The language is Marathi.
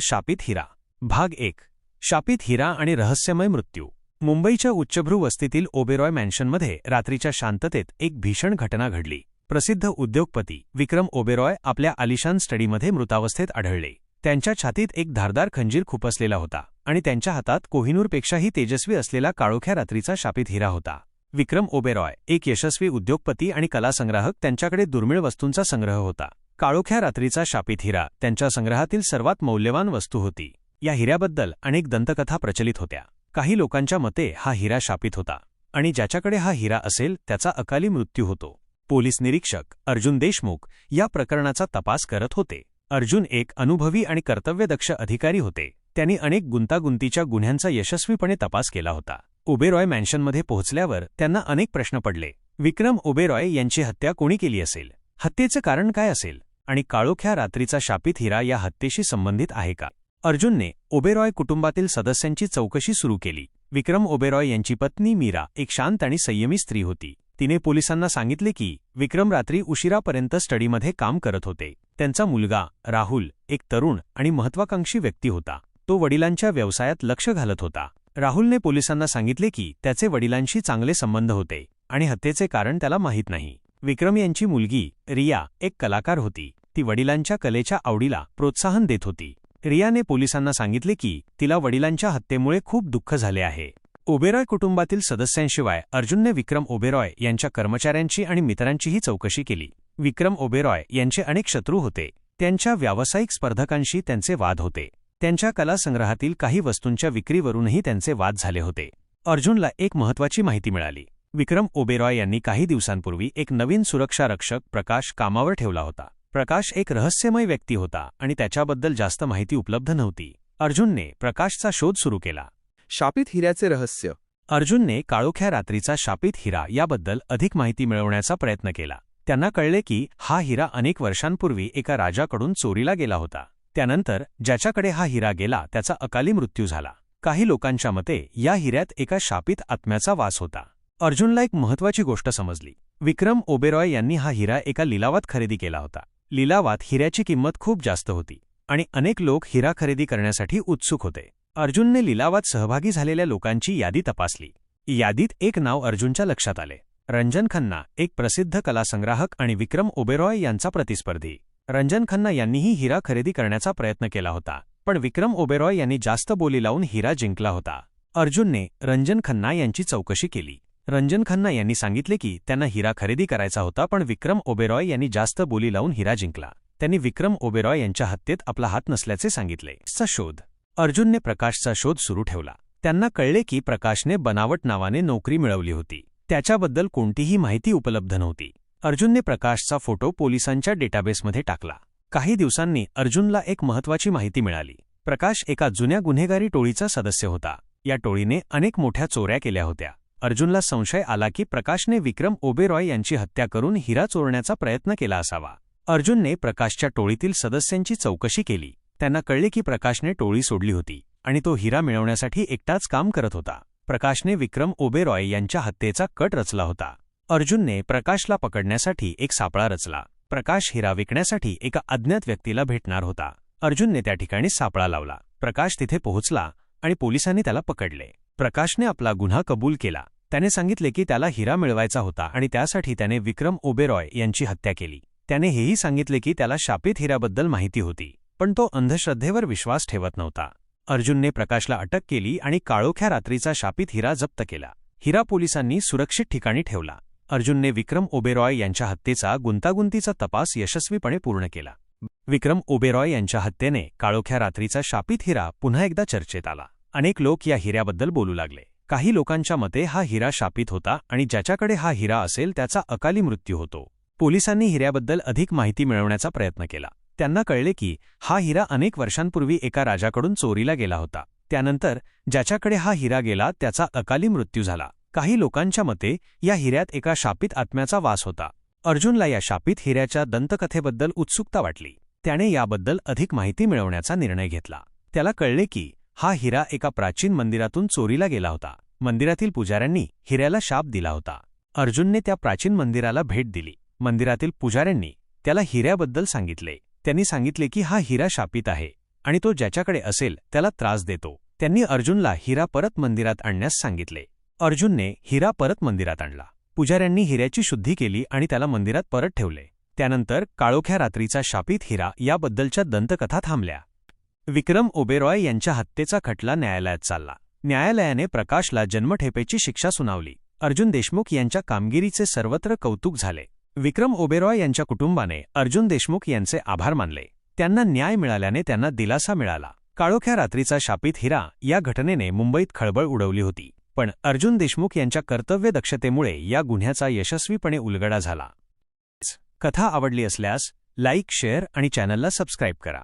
शापित हिरा. भाग एक. शापित हिरा आणि रहस्यमय मृत्यू. मुंबईच्या उच्चभ्रू वस्तीतील ओबेरॉय मॅन्शनमध्ये रात्रीच्या शांततेत एक भीषण घटना घडली. प्रसिद्ध उद्योगपती विक्रम ओबेरॉय आपल्या आलिशान स्टडीमध्ये मृतावस्थेत आढळले. त्यांच्या छातीत एक धारदार खंजीर खुपसलेला होता आणि त्यांच्या हातात कोहिनूरपेक्षाही तेजस्वी असलेला काळोख्या रात्रीचा शापित हिरा होता. विक्रम ओबेरॉय एक यशस्वी उद्योगपती आणि कलासंग्राहक त्यांच्याकडे दुर्मिळ वस्तूंचा संग्रह होता. काळोख्या रात्रीचा शापित हिरा त्यांच्या संग्रहातील सर्वात मौल्यवान वस्तू होती. या हिऱ्याबद्दल अनेक दंतकथा प्रचलित होत्या. काही लोकांच्या मते हा हिरा शापित होता आणि ज्याच्याकडे हा हिरा असेल त्याचा अकाली मृत्यू होतो. पोलीस निरीक्षक अर्जुन देशमुख या प्रकरणाचा तपास करत होते. अर्जुन एक अनुभवी आणि कर्तव्यदक्ष अधिकारी होते. त्यांनी अनेक गुंतागुंतीच्या गुन्ह्यांचा यशस्वीपणे तपास केला होता. ओबेरॉय मॅन्शनमध्ये पोहोचल्यावर त्यांना अनेक प्रश्न पडले. विक्रम ओबेरॉय यांची हत्या कोणी केली असेल? हत्येचं कारण काय असेल? आणि काळोख्या रात्रीचा शापित हिरा या हत्येशी संबंधित आहे का? अर्जुनने ओबेरॉय कुटुंबातील सदस्यांची चौकशी सुरू केली. विक्रम ओबेरॉय यांची पत्नी मीरा एक शांत आणि संयमी स्त्री होती. तिने पोलिसांना सांगितले की विक्रम रात्री उशिरापर्यंत स्टडीमध्ये काम करत होते. त्यांचा मुलगा राहुल एक तरुण आणि महत्वाकांक्षी व्यक्ती होता. तो वडिलांच्या व्यवसायात लक्ष घालत होता. राहुलने पोलिसांना सांगितले की त्याचे वडिलांशी चांगले संबंध होते आणि हत्येचे कारण त्याला माहीत नाही. विक्रम यांची मुलगी रिया एक कलाकार होती. ती वडिलांच्या कलेच्या आवडीला प्रोत्साहन देत होती. रियाने पोलिसांना सांगितले की तिला वडिलांच्या हत्येमुळे खूप दुःख झाले आहे. ओबेरॉय कुटुंबातील सदस्यांशिवाय अर्जुनने विक्रम ओबेरॉय यांच्या कर्मचाऱ्यांची आणि मित्रांचीही चौकशी केली. विक्रम ओबेरॉय यांचे अनेक शत्रू होते. त्यांच्या व्यावसायिक स्पर्धकांशी त्यांचे वाद होते. त्यांच्या कलासंग्रहातील काही वस्तूंच्या विक्रीवरूनही त्यांचे वाद झाले होते. अर्जुनला एक महत्वाची माहिती मिळाली. विक्रम ओबेरॉय यांनी काही दिवसांपूर्वी एक नवीन सुरक्षा रक्षक प्रकाश कामावर ठेवला होता. प्रकाश एक रहस्यमय व्यक्ती होता आणि त्याच्याबद्दल जास्त माहिती उपलब्ध नव्हती. अर्जुनने प्रकाशचा शोध सुरू केला. शापित हिऱ्याचे रहस्य. अर्जुनने काळोख्या रात्रीचा शापित हिरा याबद्दल अधिक माहिती मिळवण्याचा प्रयत्न केला. त्यांना कळले की हा हिरा अनेक वर्षांपूर्वी एका राजाकडून चोरीला गेला होता. त्यानंतर ज्याच्याकडे हा हिरा गेला त्याचा अकाली मृत्यू झाला. काही लोकांच्या मते या हिऱ्यात एका शापित आत्म्याचा वास होता. अर्जुनला एक महत्वाची गोष्ट समजली. विक्रम ओबेरॉय यांनी हा हिरा एका लिलावात खरेदी केला होता. लिलावात हिऱ्याची किंमत खूप जास्त होती आणि अनेक लोक हिरा खरेदी करण्यासाठी उत्सुक होते. अर्जुनने लिलावात सहभागी झालेल्या लोकांची यादी तपासली. यादीत एक नाव अर्जुनच्या लक्षात आले. रंजन खन्ना एक प्रसिद्ध कलासंग्राहक आणि विक्रम ओबेरॉय यांचा प्रतिस्पर्धी. रंजन खन्ना यांनीही हिरा खरेदी करण्याचा प्रयत्न केला होता पण विक्रम ओबेरॉय यांनी जास्त बोली लावून हिरा जिंकला होता. अर्जुनने रंजन खन्ना यांची चौकशी केली. रंजन खन्ना यांनी सांगितले की त्यांना हिरा खरेदी करायचा होता पण विक्रम ओबेरॉय यांनी जास्त बोली लावून हिरा जिंकला. त्यांनी विक्रम ओबेरॉय यांच्या हत्येत आपला हात नसल्याचे सांगितले. चा शोध. अर्जुनने प्रकाशचा शोध सुरू ठेवला. त्यांना कळले की प्रकाशने बनावट नावाने नोकरी मिळवली होती. त्याच्याबद्दल कोणतीही माहिती उपलब्ध नव्हती. अर्जुनने प्रकाशचा फोटो पोलिसांच्या डेटाबेसमध्ये टाकला. काही दिवसांनी अर्जुनला एक महत्वाची माहिती मिळाली. प्रकाश एका जुन्या गुन्हेगारी टोळीचा सदस्य होता. या टोळीने अनेक मोठ्या चोऱ्या केल्या होत्या. अर्जुनला संशय आला की प्रकाशने विक्रम ओबेरॉय यांची हत्या करून हिरा चोरण्याचा प्रयत्न केला असावा. अर्जुनने प्रकाशच्या टोळीतील सदस्यांची चौकशी केली. त्यांना कळले की प्रकाशने टोळी सोडली होती आणि तो हिरा मिळवण्यासाठी एकटाच काम करत होता. प्रकाशने विक्रम ओबेरॉय यांच्या हत्येचा कट रचला होता. अर्जुनने प्रकाशला पकडण्यासाठी एक सापळा रचला. प्रकाश हिरा विकण्यासाठी एका अज्ञात व्यक्तीला भेटणार होता. अर्जुनने त्या ठिकाणी सापळा लावला. प्रकाश तिथे पोहोचला आणि पोलिसांनी त्याला पकडले. प्रकाशने आपला गुन्हा कबूल केला. त्याने सांगितले की त्याला हिरा मिळवायचा होता आणि त्यासाठी त्याने विक्रम ओबेरॉय यांची हत्या केली. त्याने हेही सांगितले की त्याला शापित हिराबद्दल माहिती होती पण तो अंधश्रद्धेवर विश्वास ठेवत नव्हता. अर्जुनने प्रकाशला अटक केली आणि काळोख्या रात्रीचा शापित हिरा जप्त केला. हिरा पोलिसांनी सुरक्षित ठिकाणी ठेवला. अर्जुनने विक्रम ओबेरॉय यांच्या हत्येचा गुंतागुंतीचा तपास यशस्वीपणे पूर्ण केला. विक्रम ओबेरॉय यांच्या हत्येने काळोख्या रात्रीचा शापित हिरा पुन्हा एकदा चर्चेत आला. अनेक लोक या हिऱ्याबद्दल बोलू लागले. काही लोकांच्या मते हा हिरा शापित होता आणि ज्याच्याकडे हा हिरा असेल त्याचा अकाली मृत्यू होतो. पोलिसांनी हिऱ्याबद्दल अधिक माहिती मिळवण्याचा प्रयत्न केला. त्यांना कळले की हा हिरा अनेक वर्षांपूर्वी एका राजाकडून चोरीला गेला होता. त्यानंतर ज्याच्याकडे हा हिरा गेला त्याचा अकाली मृत्यू झाला. काही लोकांच्या मते या हिऱ्यात एका शापित आत्म्याचा वास होता. अर्जुनला या शापित हिऱ्याच्या दंतकथेबद्दल उत्सुकता वाटली. त्याने याबद्दल अधिक माहिती मिळवण्याचा निर्णय घेतला. त्याला कळले की हा हिरा एका प्राचीन मंदिरातून चोरीला गेला होता. मंदिरातील पुजाऱ्यांनी हिऱ्याला शाप दिला होता. अर्जुनने त्या प्राचीन मंदिराला भेट दिली. मंदिरातील पुजाऱ्यांनी त्याला हिऱ्याबद्दल सांगितले. त्यांनी सांगितले की हा हिरा शापित आहे आणि तो ज्याच्याकडे असेल त्याला त्रास देतो. त्यांनी अर्जुनला हिरा परत मंदिरात आणण्यास सांगितले. अर्जुनने हिरा परत मंदिरात आणला. पुजाऱ्यांनी हिऱ्याची शुद्धी केली आणि त्याला मंदिरात परत ठेवले. त्यानंतर काळोख्या रात्रीचा शापित हिरा याबद्दलच्या दंतकथा थांबल्या. विक्रम ओबेरॉय यांच्या हत्येचा खटला न्यायालयात चालला. न्यायालयाने प्रकाशला जन्मठेपेची शिक्षा सुनावली. अर्जुन देशमुख यांच्या कामगिरीचे सर्वत्र कौतुक झाले. विक्रम ओबेरॉय यांच्या कुटुंबाने अर्जुन देशमुख यांचे आभार मानले. त्यांना न्याय मिळाल्याने त्यांना दिलासा मिळाला. काळोख्या रात्रीचा शापित हिरा या घटनेने मुंबईत खळबळ उडवली होती. पण अर्जुन देशमुख यांच्या कर्तव्यदक्षतेमुळे या गुन्ह्याचा यशस्वीपणे उलगडा झाला. कथा आवडली असल्यास लाईक शेअर आणि चॅनलला सबस्क्राईब करा.